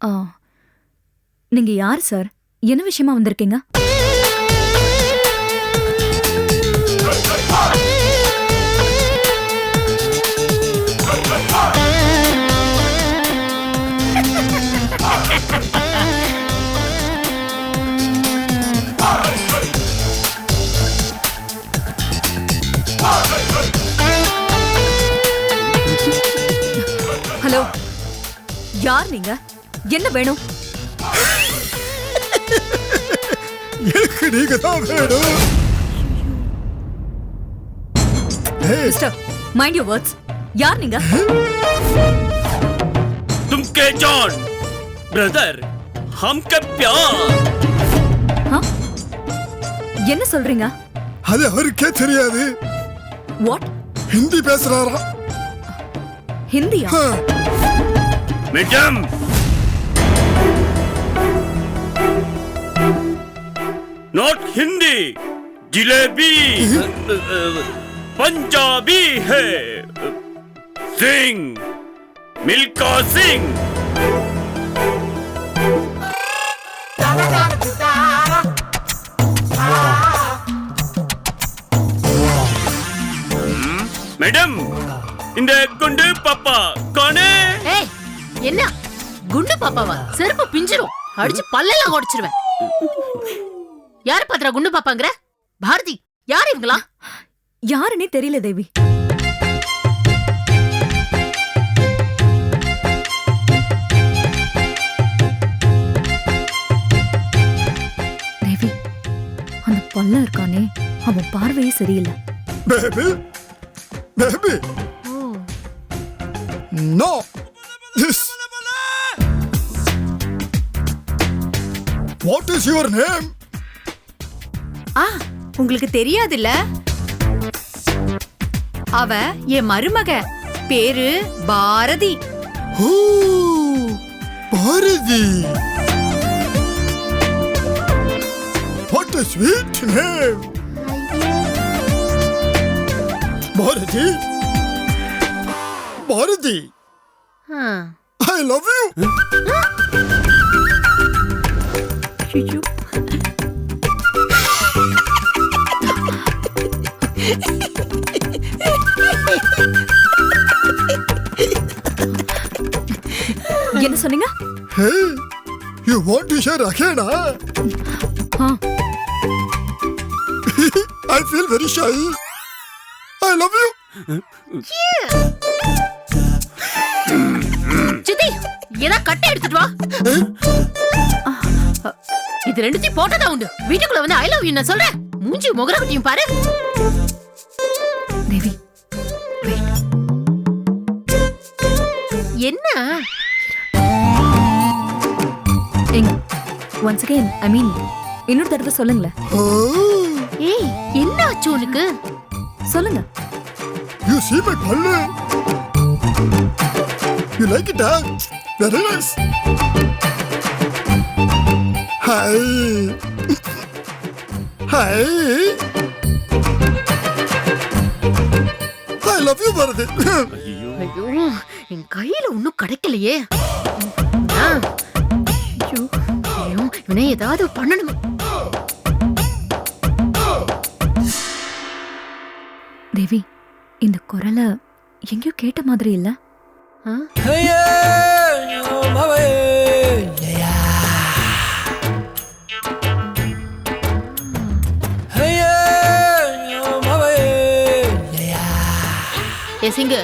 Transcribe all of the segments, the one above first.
ஆ, நீங்க யார் சார்? என்ன விஷயமா வந்திருக்கீங்க? ஹலோ. யார் நீங்க? என்ன வேணும் எனக்கு நீங்க தான் வேணும் ஏய், மிஸ்டர் மைண்ட் யூ வேர்ட்ஸ் யார் நீங்க तुमके जॉन ब्रदर हमका प्यार ஆ? என்ன சொல்றீங்க அது அவருக்கே தெரியாது வாட் ஹிந்தி பேசுறாரா ஹிந்தியா ஆ, not Hindi. Jalebi, Punjabi hai. Singh, Milka Singh. Madam இந்த குண்டு பாப்பா காணே. ஏய் என்ன? குண்டு பாப்பாவா? செருப்பு பிஞ்சிரும். அடிச்சு பல்லெல்லாம் உடைச்சிருவேன். யாரு பாத்திரா குண்டு பாப்பாங்கற? பாரதி யார் இவங்களா? யாருன்னே தெரியல தேவி. தேவி அந்த பல்ல இருக்கானே அவன் பார்வையே சரியில்லை. Baby baby no this what is your name ஆ உங்களுக்கு தெரியாதுல்ல? அவ என் மருமக. பேரு Bharathi. Bharathi. What a sweet name Bharathi. Bharathi. I love you அகேனா ah, I feel very shy I love you சித்தி ஏதா கட்டை எடுத்துட்டு வா இது ரெண்டுத்தையும் போட்டதா உண்டு வீட்டுக்குள்ள வந்து ஐ லவ் யூ நான் சொல்றேன் மூஞ்சி முகர குட்டியும் பாரு தேவி என்ன எங்க ஒன்ஸ் அகைன் ஐ மீன் இன்னொரு தடவை சொல்லுங்களேன். ஏய் என்ன ஆச்சு உனக்கு? சொல்லுங்க. யூ see my பல்லு you like it very nice hi hi I love you Bharathi ஐயோ என் கையில ஒண்ணும் கிடைக்கலையே. ஆ. இவனை ஏதாவது பண்ணணுமே தேவி இந்த குரலை எங்கேயோ கேட்ட மாதிரி இல்ல சிங்கு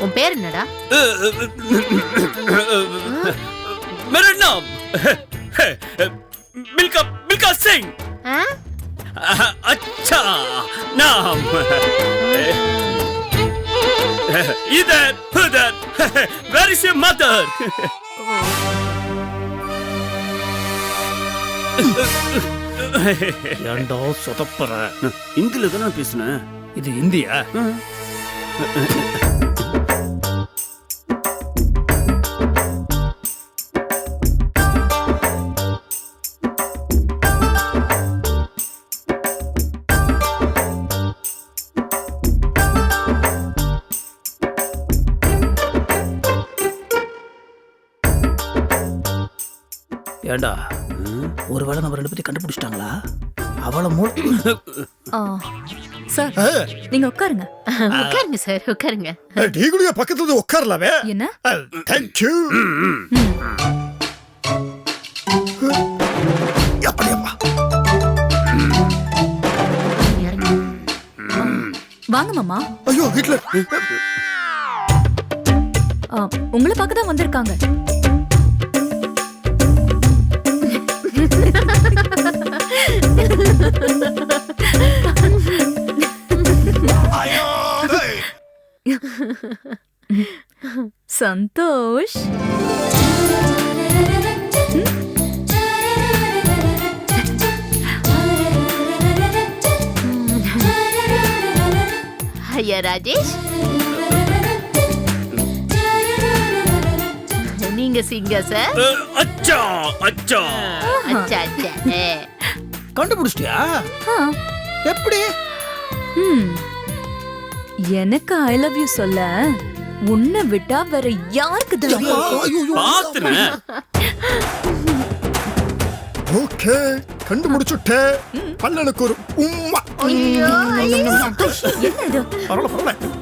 உன் பேர் என்னடா மில்கா மில்கா சிங்! அச்சா நாம். இதர் புதர் வேர் இஸ் யுவர் மதர் ஏண்டா சொதப்பற? இந்தியில தானே பேசுனேன் இது இந்தியா? ஏண்டா ஒருவேளை நம்ம ரெண்டு பேரும் கண்டுபிடிச்சிட்டாங்களா? அவளை மூ ஆ, சார் நீங்க உட்காருங்க. உட்காருங்க சார் உட்காருங்க. டீ குடிக்க பக்கத்துல வந்து உட்காரலாமே. என்ன? தேங்க்யூ அப்படியப்பா வாங்க மாமா. ஐயோ ஹிட்லர் ஆ, உங்களை பார்க்க தான் வந்திருக்காங்க. சந்தோஷ் ஐயா ராஜேஷ் நீங்க சிங்க சார். அச்சா அச்சா. அச்சா அச்சா. கண்டுபிடிச்சிட்டியா? எப்படி? ம். எனக்கு ஐ லவ் யூ சொல்ல உன்னை விட்டா வேற யாருக்கு தைரியம் ஓகே கண்டுபிடிச்சுட்டே. பல்லனுக்கு ஒரு உம்மா.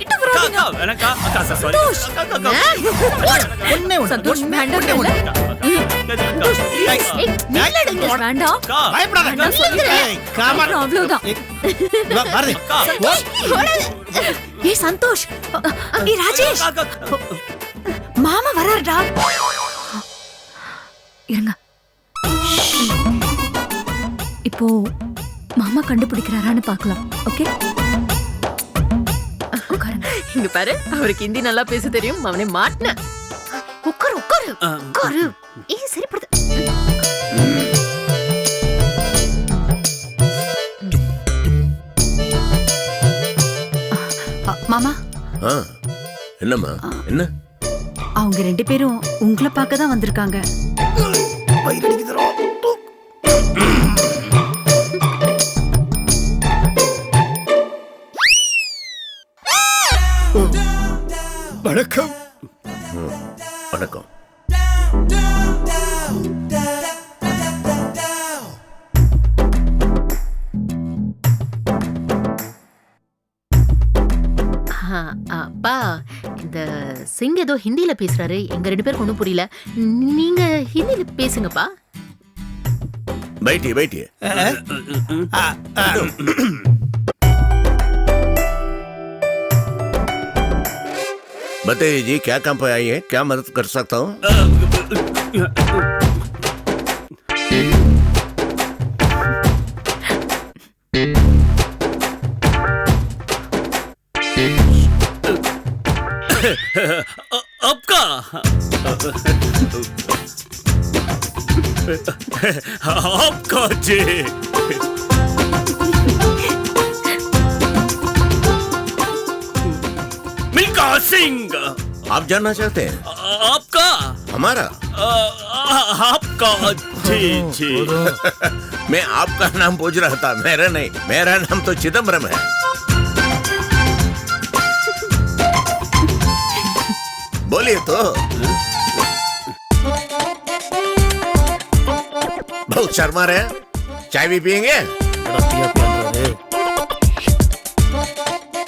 கிட்ட வராதீங்க. அக்கா, வேணாக்கா, அக்கா, சார், sorry. அக்கா, அக்கா, ஒண்ணே ஒண்ணு. சந்தோஷ் வேண்டாம் நில்லுடுங்க. வேண்டாம் பயப்படாத நான். அவ்வளவுதான் பாரதி. ராஜேஷ். மாமா வராருடா இருங்க இப்போ மாமா கண்டுபிடிக்கிறாரான்னு பார்க்கலாம் ஓகே இங்க பாரு அவருக்கு ஹிந்தி நல்லா பேச தெரியும். அவனை மாட்டின. உட்காரு உட்காரு உட்காரு ஏய் சரிப்படுது மாமா. ஆ என்னம்மா? என்ன? அவங்க ரெண்டு பேரும் உங்களை பார்க்க தான் வந்திருக்காங்க. வயிறு. வணக்கம் வணக்கம் ஆ, அப்பா இந்த சிங் ஏதோ ஹிந்தில பேசுறாரு எங்க ரெண்டு பேருக்கு ஒண்ணும் புரியல நீங்க ஹிந்தில பேசுங்கப்பா बैठिए बैठिए बताइए जी, क्या काम पे आई है? क्या मदद कर सकता हूँ? आपका? आपका जी। का सिंह। आप जानना चाहते हैं? आपका? हमारा? आपका? जी जी। मैं आपका नाम पूछ रहा था मेरा नहीं। मेरा नाम तो चिदम्बरम है। बोलिए तो। बहुत शर्मा रहे चाय भी पियेंगे?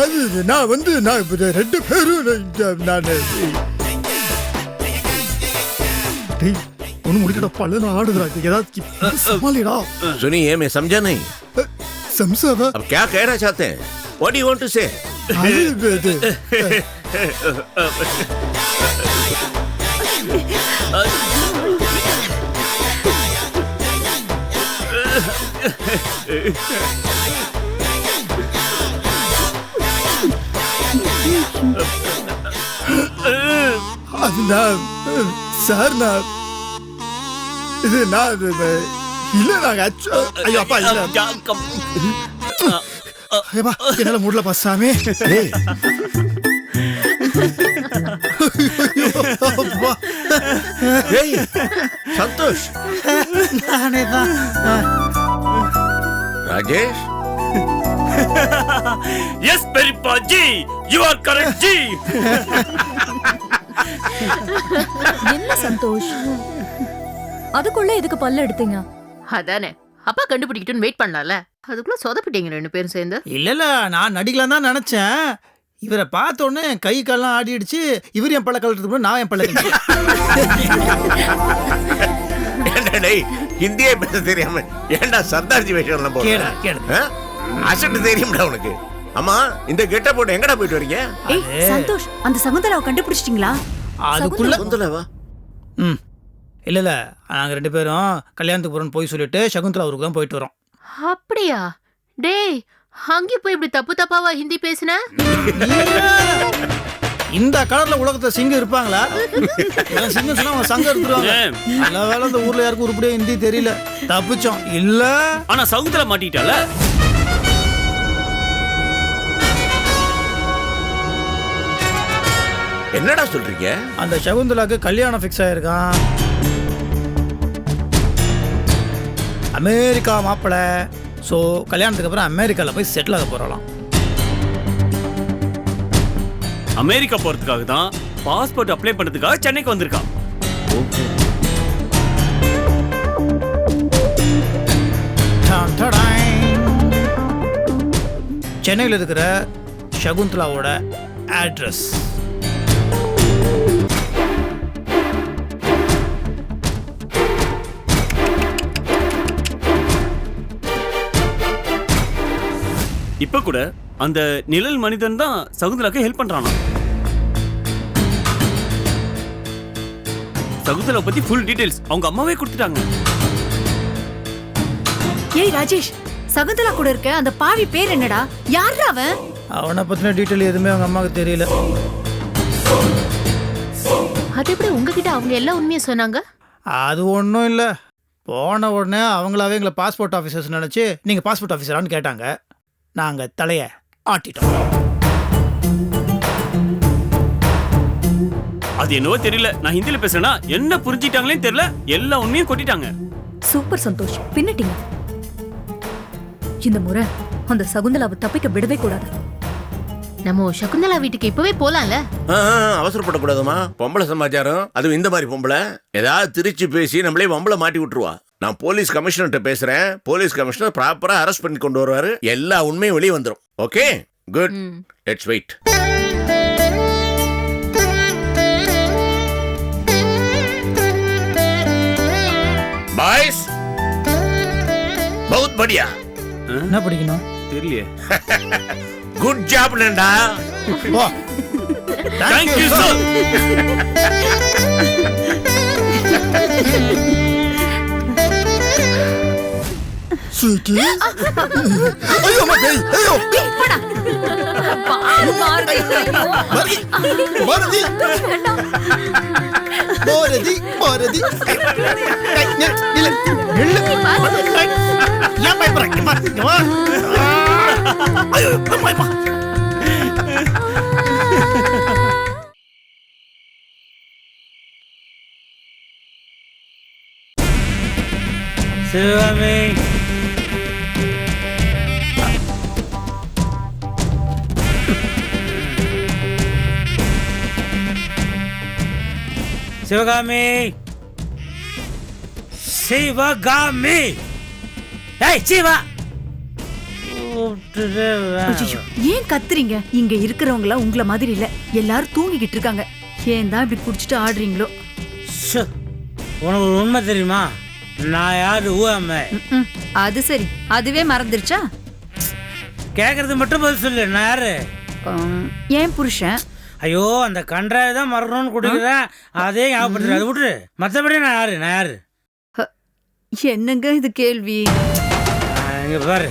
அது நான் வந்து நான் இப்ப ரெண்டு பேரும் நான் டேய் ஒண்ணு முடிக்கடா பல்ல ஆடுதுடா இது ஏதாவது சமாளிடா सुनिए मैं समझा नहीं சம்சாவா अब क्या कहना चाहते हैं What do you want to say அது இது, அது நான் சார் நான் இது நான் இது, இது, இல்ல நாங்க actu- ஐயோ அப்பா இல்ல. ஐயப்பா என்னால முடியலப்பா சாமி. ஏய் சந்தோஷ். நானே தான் ராஜேஷ் எஸ் பெரியப்பா ji you are correct ji என்ன சந்தோஷ்? அதுக்குள்ள எதுக்கு பல்ல எடுத்தீங்க? அதானே. அப்பா கண்டுபிடிக்கட்டும்னு வெயிட் பண்ணலாம்ல. அதுக்குள்ள சொதப்பிட்டீங்க ரெண்டு பேரும் சேர்ந்து. இல்ல இல்ல நான் நடிக்கலாம் தான் நினைச்சேன். இவரை பார்த்த உடனே கை கால்லாம் ஆடிடுச்சு. இவர் என் பல்ல கழட்டுறதுக்கு நான் என் பல்ல என்ன டேய் ஹிந்தியே பேச தெரியாம ஏன்டா சர்தார்ஜி வேஷம். ஆ? அசட்டு தெரியும்டா உனக்கு. அம்மா இந்த கெட்ட போட்டு எங்கடா போயிட்டு வரீங்க? சந்தோஷ் அந்த சகுந்தலாவை கண்டுபிடிச்சிட்டீங்களா? அதுக்குள்ள குந்தலவா? ம். இல்ல இல்ல. நாங்க ரெண்டு பேரும் கல்யாணத்துக்கு போறோம்னு போய் சொல்லிட்டு சகுந்தலா ஊருக்கு தான் போயிட்டு வரோம். அப்படியா? டேய் அங்கே போய் இப்படி தப்பு தப்பாவா ஹிந்தி பேசுன? இந்த கலர்ல உலகத்துல சிங்கம் இருப்பாங்களா? சிங்கம் சொன்னா அவங்க சங்கம் எடுத்துருவாங்க. நல்ல வேலை இந்த ஊர்ல யாருக்கும் உருப்படியா ஹிந்தி தெரியல. தப்பிச்சோம். இல்ல. ஆனா சவுந்தர மாட்டிட்டால என்னடா சொல்றீங்க? அந்த சகுந்தலாக்கு கல்யாணம் ஃபிக்ஸ் ஆயிருக்கான். அமெரிக்கா மாப்பிளை. ஸோ கல்யாணத்துக்கு அப்புறம் அமெரிக்காவில் போய் செட்டில் ஆக போகிறலாம் அமெரிக்கா போறதுக்காக தான் பாஸ்போர்ட் அப்ளை பண்றதுக்காக சென்னைக்கு வந்திருக்கான். சென்னையில் இருக்கிற சகுந்தலாவோட அட்ரஸ் இப்ப கூட அந்த நிழல் மனிதன் தான் சகுந்தலாக்கு ஹெல்ப் பண்றானா? சகுந்தலா பத்தி ஃபுல் டீடைல்ஸ் அவங்க அம்மாவே கொடுத்துட்டாங்க. ஏய் ராஜேஷ் சகுந்தலா கூட இருக்க அந்த பாவி பேர் என்னடா? யாரா அவன்? அவனை பற்றின டீட்டெயில் எதுவுமே அவங்க அம்மாவுக்கு தெரியல. அது எப்படி உங்ககிட்ட அவங்க எல்லா உண்மையும் சொன்னாங்க? அது ஒன்றும் இல்லை. போன உடனே அவங்களாவே எங்களை பாஸ்போர்ட் ஆஃபீஸர்ஸ் நினச்சி நீங்கள் பாஸ்போர்ட் ஆஃபீஸரான்னு கேட்டாங்க. நாங்கள் தலையை ஆட்டிட்டோம். அது என்னவோ தெரியல. நான் ஹிந்தில பேசுறேன்னா என்ன புரிஞ்சிட்டாங்களே தெரியல. எல்லா உண்மையும் கொட்டிட்டாங்க. சூப்பர் சந்தோஷ். பின்னட்டீங்க. இந்த முறை அந்த சகுந்தலாவை தப்பிக்க விடவே கூடாது. நம்ம சகுந்தலா வீட்டுக்கு இப்பவே போலாம்ல? ஆ, ஆ, அவசரப்படக்கூடாதுமா பொம்பளை சமாச்சாரம். அதுவும் இந்த மாதிரி பொம்பளை. ஏதாவது திருச்சி பேசி நம்மளே வம்பளை மாட்டி விட்டுருவா. நான் போலீஸ் கமிஷனர்கிட்ட பேசுறேன். போலீஸ் கமிஷனர் ப்ராப்பரா அரெஸ்ட் பண்ணி கொண்டு வருவாரு. எல்லா உண்மையும் வெளியே வந்துடும் okay good. Let's wait boys Boudh படியா என்ன படிக்கணும்? தெரியலையே. குட் ஜாப் நண்டா ஓ தேங்க்யூ சார் ஸ்வீட்டி ஐயோ அம்மா டேய் ஐயோ. ஏன்? இங்க வா, இங்க வா. ஐயோ, அம்மா, அம்மா. சிவகாமி. சிவகாமி. சிவகாமி ஏய் சிவா. ஏன் கத்துறீங்க? இங்க இருக்கிறவங்கள உங்கள மாதிரி இல்ல. எல்லாரும் தூங்கிக்கிட்டு இருக்காங்க. ஏன் தான் இப்படி குடிச்சிட்டு ஆடுறீங்களோ? உனக்கு உண்மை தெரியுமா? நான் யாரு? ஊகாம ம், அது சரி. அதுவே மறந்துருச்சா? கேக்குறது மட்டும் பதில் சொல்லு. நான் யாரு? உம், என் புருஷன்? ஐயோ அந்த கன்றாவை தான் மறக்கணும்னு கொடுக்குறேன் அதே ஞாபகப்படுத்துற. அதை விட்டுரு. மற்றபடி நான் யாரு? நான் யாரு? என்னங்க இது கேள்வி? ஆ, இங்க பாரு.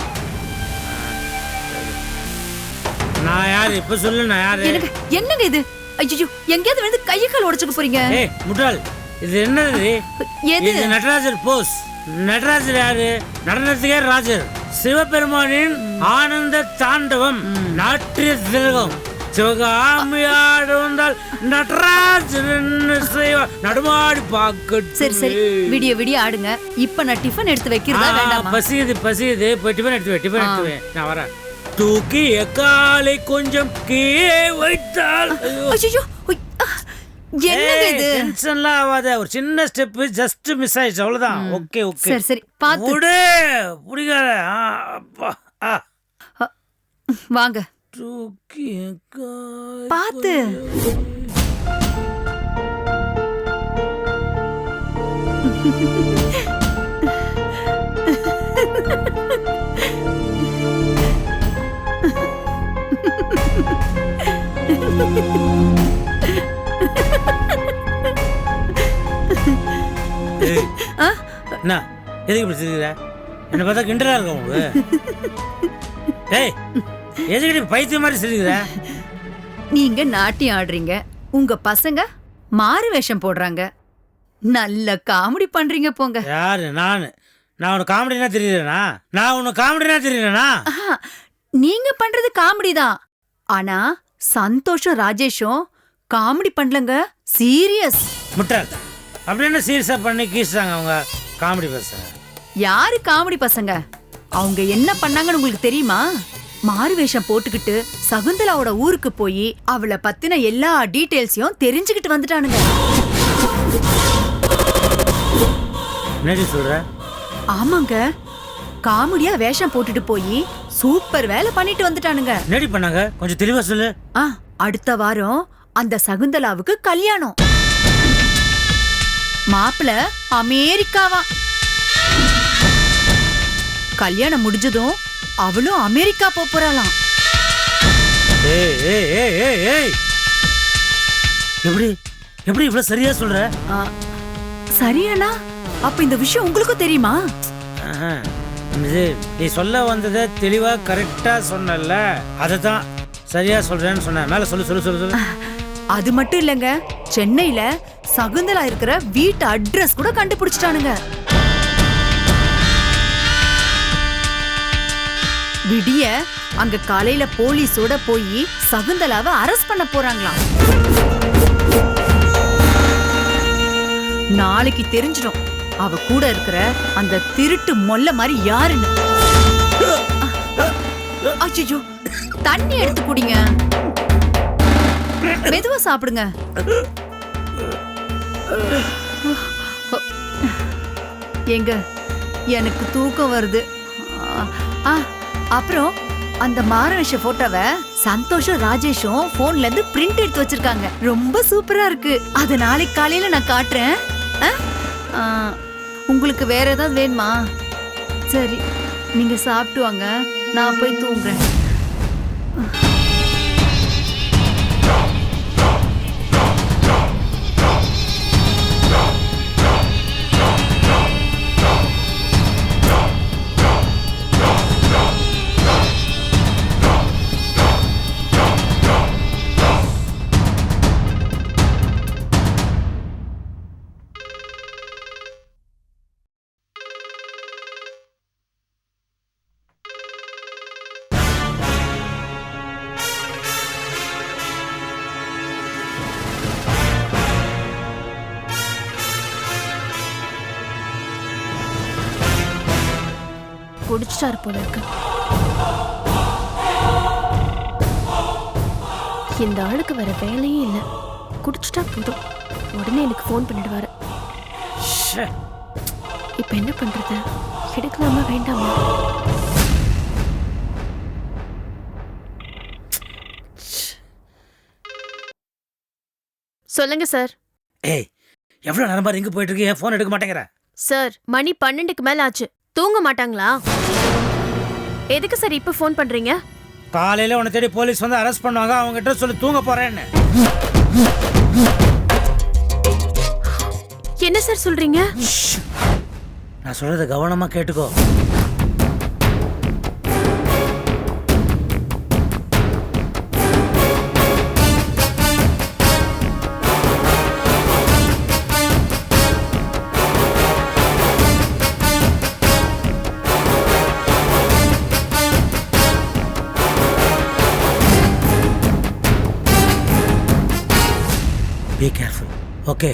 நான் யாரு? இப்ப சொல்லு நான் யாரு? எனக்கு என்னங்க இது? ஐயோ எங்கேயாவது வந்து கையை கால் உடைச்சுக்க போறீங்க. ஏய் முட்டாள். இது என்னது? எது? இது நடராஜர் போஸ். நடராஜர் யாரு? நடனத்துக்கே ராஜர். சிவபெருமானின் ஆனந்த தாண்டவம். நாட்டிய திலகம் சிவகாமியாடு வந்தால் நடராஜன் செய்வ? நடுமாடி பாக்கட்டு சரி சரி. விடிய விடிய ஆடுங்க. இப்ப நான் டிஃபன் எடுத்து வைக்கிறதா வேண்டாமா? பசியுது பசியுது. போய் டிஃபன் எடுத்து வை டிஃபன் எடுத்து வை. நான் வரேன். தூக்கி எக்காலை கொஞ்சம் கீழே வைத்தால். ஐயோ. ஐயோ என்னங்க இது? ஏய், டென்ஷன்லாம் ஆகாத ஒரு சின்ன ஸ்டெப் ஜஸ்ட் மிஸ் ஆயிடுச்சு. அவ்வளவுதான். ஓகே ஓகே சரி சரி. பாத்து விடு ஆ வாங்க. எக்காலை என்ன? எதுக்கு இப்படி சிரிக்கிற? என்ன பார்த்தா கிண்டலா இருக்க உங்களுக்கு ஏய் எதுக்கு நீ பைத்தியம் மாதிரி சிரிக்கிற? நீங்க நாட்டியம் ஆடுறீங்க. உங்க பசங்க மாறு வேஷம் போடுறாங்க. நல்ல காமெடி பண்றீங்க போங்க. யாரு? நான். நான் உனக்கு காமெடினா தெரியுறேனா நான் உனக்கு காமெடினா தெரியுறேனா ஆஹா, நீங்க பண்றது காமெடி தான். ஆனா சந்தோஷம் ராஜேஷும் காமெடி பண்ணலங்க. சீரியஸ். முட்டாள். அப்படி என்ன சீரியஸா பண்ணி கீசுறாங்க அவங்க? காமெடி பேசுறாங்க யாரு காமெடி பசங்க? அவங்க என்ன பண்ணாங்கன்னு உங்களுக்கு தெரியுமா? மாறு வேஷம் போட்டுக்கிட்டு சகுந்தலாவோட ஊருக்கு போய் அவளை பத்தின எல்லா டீடைல்ஸையும் தெரிஞ்சுக்கிட்டு வந்துட்டானுங்க. என்னடி சொல்ற? ஆமாங்க. காமெடியா வேஷம் போட்டுட்டு போய் சூப்பர் வேலை பண்ணிட்டு வந்துட்டானுங்க. என்னடி பண்ணாங்க? கொஞ்சம் தெளிவா சொல்லு. ஆ அடுத்த வாரம் அந்த சகுந்தலாவுக்கு கல்யாணம். மாப்பிள அமெரிக்காவா? கல்யாணம் முடிஞ்சதும் அவளும் அமெரிக்கா போறாளாம். எப்படி எப்படி இவ்வளவு சரியா சொல்ற? ஆ, சரியாண்ணா. அப்ப இந்த விஷயம் உங்களுக்கும் தெரியுமா? நீ சொல்ல வந்ததை தெளிவா கரெக்டா சொன்னல அதை தான் சரியா சொல்றேன்னு சொன்ன மேல சொல்லு சொல்லு சொல்லு சொல்லு. அது மட்டும் இல்லங்க சென்னையில சகுந்தலா இருக்கிற வீட்டு அட்ரஸ் கூட கண்டுபிடிச்சிட்டானுங்க. விடிய அங்க காலையில போலீஸோட போய் சகுந்தலாவை அரெஸ்ட் பண்ண போறாங்களாம். நாளைக்கு தெரிஞ்சிடும் அவ கூட இருக்கிற அந்த திருட்டு மொல்ல மாதிரி யாருன்னு. அச்சோ தண்ணி எடுத்து குடிங்க. மெதுவா சாப்பிடுங்க. எங்க எனக்கு தூக்கம் வருது. ஆ, அப்புறம் அந்த மாரவேஷ போட்டோவை சந்தோஷம் ராஜேஷும் போன்ல இருந்து பிரிண்ட் எடுத்து வச்சிருக்காங்க. ரொம்ப சூப்பரா இருக்கு. அது நாளைக்கு காலையில நான் காட்டுறேன். ஆ? உங்களுக்கு வேற ஏதாவது வேணுமா? சரி நீங்க சாப்பிட்டு வாங்க. நான் போய் தூங்குறேன். குடிச்சிட்டாரு போல இருக்கு. இந்த ஆளுக்கு வேற வேலையே இல்லை. குடிச்சிட்டா போதும். உடனே எனக்கு ஃபோன் பண்ணிடுவாரு. இப்போ என்ன பண்றது? எடுக்கலாமா வேண்டாமா? சொல்லுங்க சார். ஏய் எவ்வளவு நேரம் பாரு எங்க போயிட்டு இருக்கு என் போன் எடுக்க மாட்டேங்கிற. சார் மணி பன்னெண்டுக்கு மேல ஆச்சு. தூங்க மாட்டாங்களா? எதுக்கு சார் இப்போ ஃபோன் பண்றீங்க? காலையில உன்னை தேடி போலீஸ் வந்து அரெஸ்ட் பண்ணுவாங்க. அவங்க கிட்ட சொல்லி தூங்க போறேன்னு. என்ன சார் சொல்றீங்க? நான் சொல்றத கவனமா கேட்டுக்கோ. ఓకే